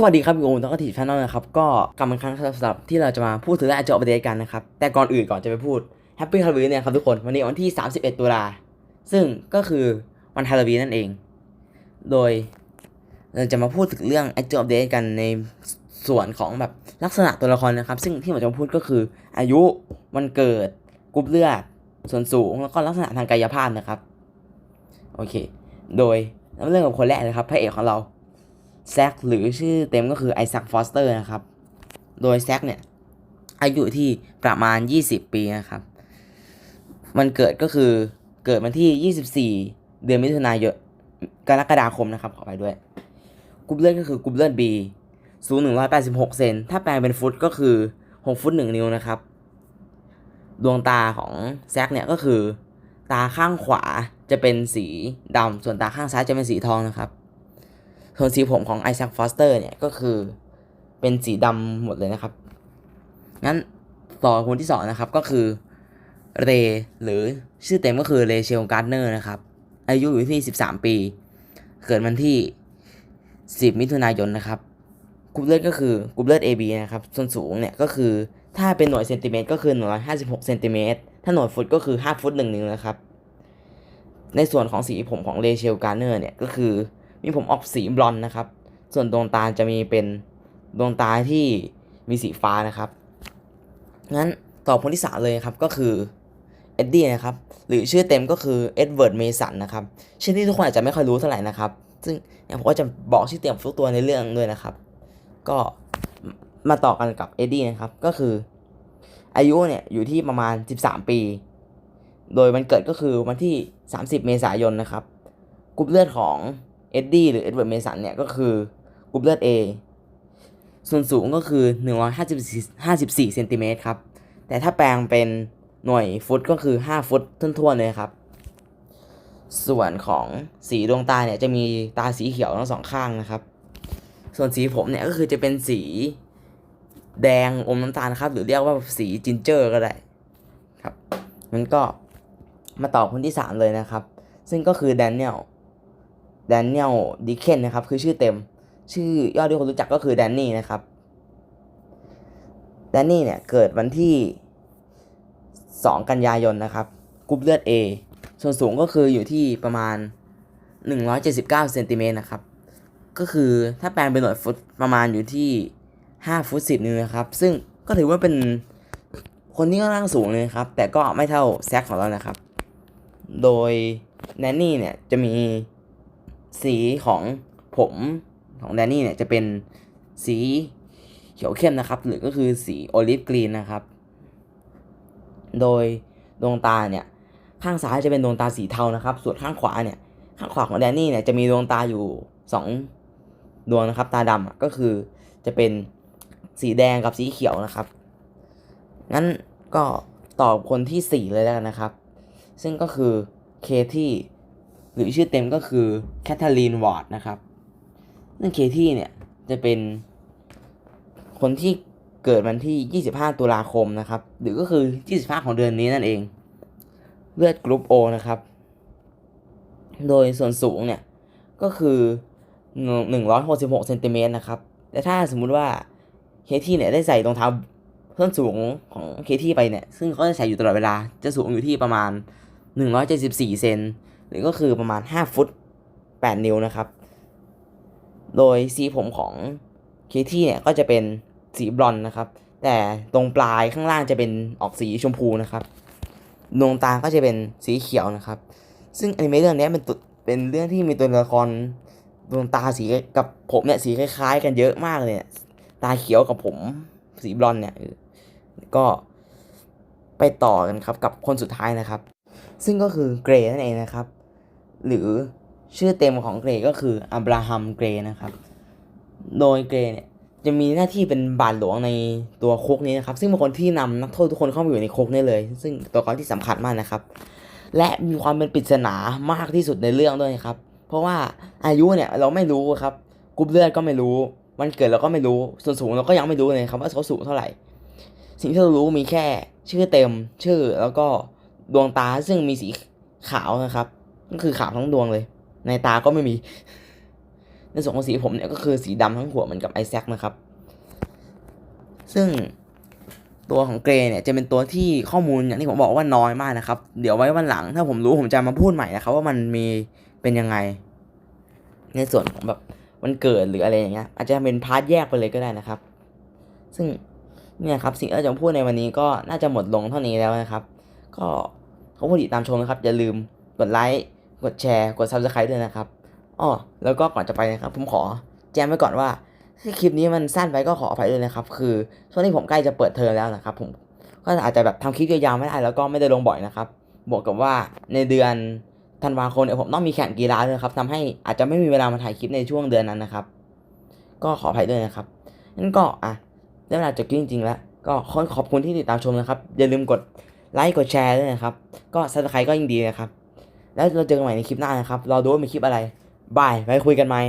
สวัสดีครับอยู่กับผมต้องกทีชแนลนะครับ ก็กลับมาครั้งสำหรับที่เราจะมาพูดถึงเรื่องอาจะอัปเดตกันนะครับ แต่ก่อนอื่นก่อนจะไปพูดแฮปปี้ฮาโลวีนเนี่ยครับทุกคน วันนี้วันที่ 31 ตุลา ซึ่งก็คือวันฮาโลวีนนั่นเอง โดยเราจะมาพูดถึงเรื่องอจจะอัปเดตกันในส่วนของแบบลักษณะตัวละครนะครับ ซึ่งที่ผมจะมาพูดก็คืออายุวันเกิดกรุ๊ปเลือด ส่วนสูงแล้วก็ลักษณะทางกายภาพนะครับ โอเค โดยเริ่มกับคนแรกเลยครับพระเอกของเรา แซคหรือชื่อเต็มก็คือไอแซักฟอสเตอร์นะครับ โดยแซคเนี่ย อายุที่ประมาณ 20 ปีนะครับ มันเกิดก็คือเกิดวันที่ 24 เดือนมิถุนายนกรกฎาคมนะครับขอไปด้วยกรุ๊ปเลือดก็คือกรุ๊ปเลือด B สูง 186 เซน ถ้าแปลงเป็นฟุตก็คือ 6 ฟุต 1 นิ้วนะครับ ดวงตาของแซคเนี่ยก็คือ ตาข้างขวาจะเป็นสีดำ ส่วนตาข้างซ้ายจะเป็นสีทองนะครับ ส่วนสีผมของไอแซคฟอสเตอร์เนี่ยก็คือเป็นสีดำหมดเลยนะครับ งั้นต่อคนที่สองนะครับก็คือเรหรือชื่อเต็มก็คือเรเชลการ์เนอร์นะครับ อายุอยู่ที่ 13 ปี เกิดวันที่ 10 มิถุนายนนะครับกรุ๊ปเลือดก็คือกรุ๊ปเลือด AB นะครับ ส่วนสูงเนี่ยก็คือถ้าเป็นหน่วยเซนติเมตรก็คือ156เซนติเมตรถ้าหน่วยฟุตก็คือ 5 ฟุต1นิ้วนะครับ ในส่วนของสีผมของเรเชลการ์เนอร์เนี่ยก็คือ มีผมออกสีบลอนด์นะครับ ส่วนดวงตาจะมีเป็นดวงตาที่มีสีฟ้านะครับงั้นตอบคนที่สามเลยครับก็คือเอ็ดดี้นะครับ หรือชื่อเต็มก็คือเอ็ดเวิร์ดเมสันนะครับชื่อที่ทุกคนอาจจะไม่ค่อยรู้เท่าไหร่นะครับ ซึ่งผมก็จะบอกชื่อเต็มทุกตัวในเรื่องด้วยนะครับ ก็มาต่อกันกับเอ็ดดี้นะครับ ก็คือ อายุเนี่ยอยู่ที่ประมาณ 13 ปี โดยวันเกิดก็คือวันที่ 30 เมษายนนะครับกรุ๊ปเลือดของ เอ็ดดี้หรือเอ็ดเวิร์ดเมสันเนี่ยก็คือกรุ๊ปเลือด A ส่วนสูงก็คือ 154เซนติเมตรครับ แต่ถ้าแปลงเป็นหน่วยฟุตก็คือ 5 ฟุตทั่วๆเลยครับ ส่วนของสีดวงตาเนี่ยจะมีตาสีเขียวทั้งสองข้างนะครับ ส่วนสีผมเนี่ยก็คือจะเป็นสีแดงอมน้ำตาลครับ หรือเรียกว่าสีจินเจอร์ก็ได้ครับมันก็มาต่อคนที่ 3 เลยนะครับ ซึ่งก็คือแดเนียล แดเนียลดิเคนนะครับคือชื่อเต็ม ชื่อยอดที่คนรู้จักก็คือแดนนี่นะครับแดนนี่เนี่ยเกิดวันที่ 2 กันยายนนะครับกรุ๊ปเลือด A ส่วนสูงก็คืออยู่ที่ประมาณ 179เซนติเมตรนะครับ ก็คือถ้าแปลงเป็นหน่วยฟุตประมาณอยู่ที่ 5 ฟุต 10นิ้วนะครับ ซึ่งก็ถือว่าเป็นคนที่ค่อนข้างสูงเลยครับ แต่ก็ไม่เท่าแซคของเรานะครับ โดยแดนนี่เนี่ยจะมี สีของผมของแดนนี่เนี่ยจะเป็นสีเขียวเข้มนะครับ หรือก็คือสีโอลิฟกรีนนะครับ โดยดวงตาเนี่ยข้างซ้ายจะเป็นดวงตาสีเทานะครับ ส่วนข้างขวาเนี่ยข้างขวาของแดนนี่เนี่ยจะมีดวงตาอยู่สองดวงนะครับ ตาดำก็คือจะเป็นสีแดงกับสีเขียวนะครับ งั้นก็ตอบคนที่สี่เลยแล้วกันนะครับ ซึ่งก็คือเคที่ หรือชื่อเต็มก็คือแคทเธอรีนวอร์ดนะครับซึ่งเคที่เนี่ยจะเป็นคนที่เกิดวันที่ 25 ตุลาคมนะครับ หรือก็คือ 25 ของเดือนนี้นั่นเอง เลือดกรุ๊ป O นะครับ โดยส่วนสูงเนี่ยก็คือ 166เซนติเมตรนะครับ แต่ถ้าสมมุติว่าเคที่เนี่ยได้ใส่รองเท้าส้นสูงของเคที่ไปเนี่ย ซึ่งเขาจะใส่อยู่ตลอดเวลา จะสูงอยู่ที่ประมาณ 174 เซน หรือก็คือประมาณ 5 ฟุต 8 นิ้วนะครับ โดยสีผมของเคที่เนี่ยก็จะเป็นสีบลอนด์นะครับ แต่ตรงปลายข้างล่างจะเป็นออกสีชมพูนะครับดวงตาก็จะเป็นสีเขียวนะครับ ซึ่งอนิเมะเรื่องนี้เป็นตุเป็นเรื่องที่มีตัวละครดวงตาสีกับผมเนี่ยสีคล้าย ๆ กันเยอะมากเลยเนี่ยตาเขียวกับผมสีบลอนด์เนี่ยก็ไปต่อกันครับกับคนสุดท้ายนะครับ ซึ่งก็คือเกรย์นั่นเองนะครับ หรือชื่อเต็มของเกรก็คืออับราฮัมเกรนะครับ โดยเกรเนี่ยจะมีหน้าที่เป็นบาทหลวงในตัวคุกนี้นะครับ ซึ่งเป็นคนที่นำนักโทษทุกคนเข้ามาอยู่ในคุกนี้เลย ซึ่งตัวละครที่สำคัญมากนะครับ และมีความเป็นปริศนามากที่สุดในเรื่องด้วยครับ เพราะว่าอายุเนี่ยเราไม่รู้ครับกรุ๊ปเลือดก็ไม่รู้ วันเกิดเราก็ไม่รู้ส่วนสูงเราก็ยังไม่รู้เลยครับว่าเขาสูงเท่าไหร่ สิ่งที่เรารู้มีแค่ชื่อเต็มชื่อแล้วก็ดวงตาซึ่งมีสีขาวนะครับ ก็คือขาวทั้งดวงเลย ในตาก็ไม่มี ในส่วนของสีผมเนี่ยก็คือสีดำทั้งหัวเหมือนกับไอแซคนะครับ ซึ่งตัวของเกรย์เนี่ยจะเป็นตัวที่ข้อมูลอย่างที่ผมบอกว่าน้อยมากนะครับ เดี๋ยวไว้วันหลัง ถ้าผมรู้ผมจะมาพูดใหม่นะครับ ว่ามันมีเป็นยังไง ในส่วนของแบบวันเกิดหรืออะไรอย่างเงี้ยอาจจะเป็นพาร์ทแยกไปเลยก็ได้นะครับ ซึ่งเนี่ยครับสิ่งที่เราจะพูดในวันนี้ก็น่าจะหมดลงเท่านี้แล้วนะครับ ก็ขอบคุณที่ติดตามชมนะครับ อย่าลืมกดไลค์ กดแชร์ กด subscribe ด้วยนะครับอ้อแล้วก็ก่อนจะไปนะครับ ผมขอแจ้งไว้ก่อนว่าที่คลิปนี้มันสั้นไปก็ขออภัยด้วยนะครับ คือช่วงนี้ผมใกล้จะเปิดเทอมแล้วนะครับ ผมก็อาจจะแบบทำคลิปยาวๆไม่ได้แล้วก็ไม่ได้ลงบ่อยนะครับ บวกกับว่าในเดือนธันวาคมเนี่ยผมต้องมีแข่งกีฬาด้วยครับทำให้อาจจะไม่มีเวลามาถ่ายคลิปในช่วงเดือนนั้นนะครับ ก็ขออภัยด้วยนะครับงั้นก็อะได้เวลาจบคลิปจริงๆ แล้ว ก็ขอขอบคุณที่ติดตามชมนะครับ อย่าลืมกดไลค์กดแชร์ด้วยนะครับ ก็ซับสไครต์ก็ยิ่งดีนะครับ แล้วเราเจอกันใหม่ในคลิปหน้านะครับรอดูว่ามีคลิปอะไรบายไว้คุยกันใหม่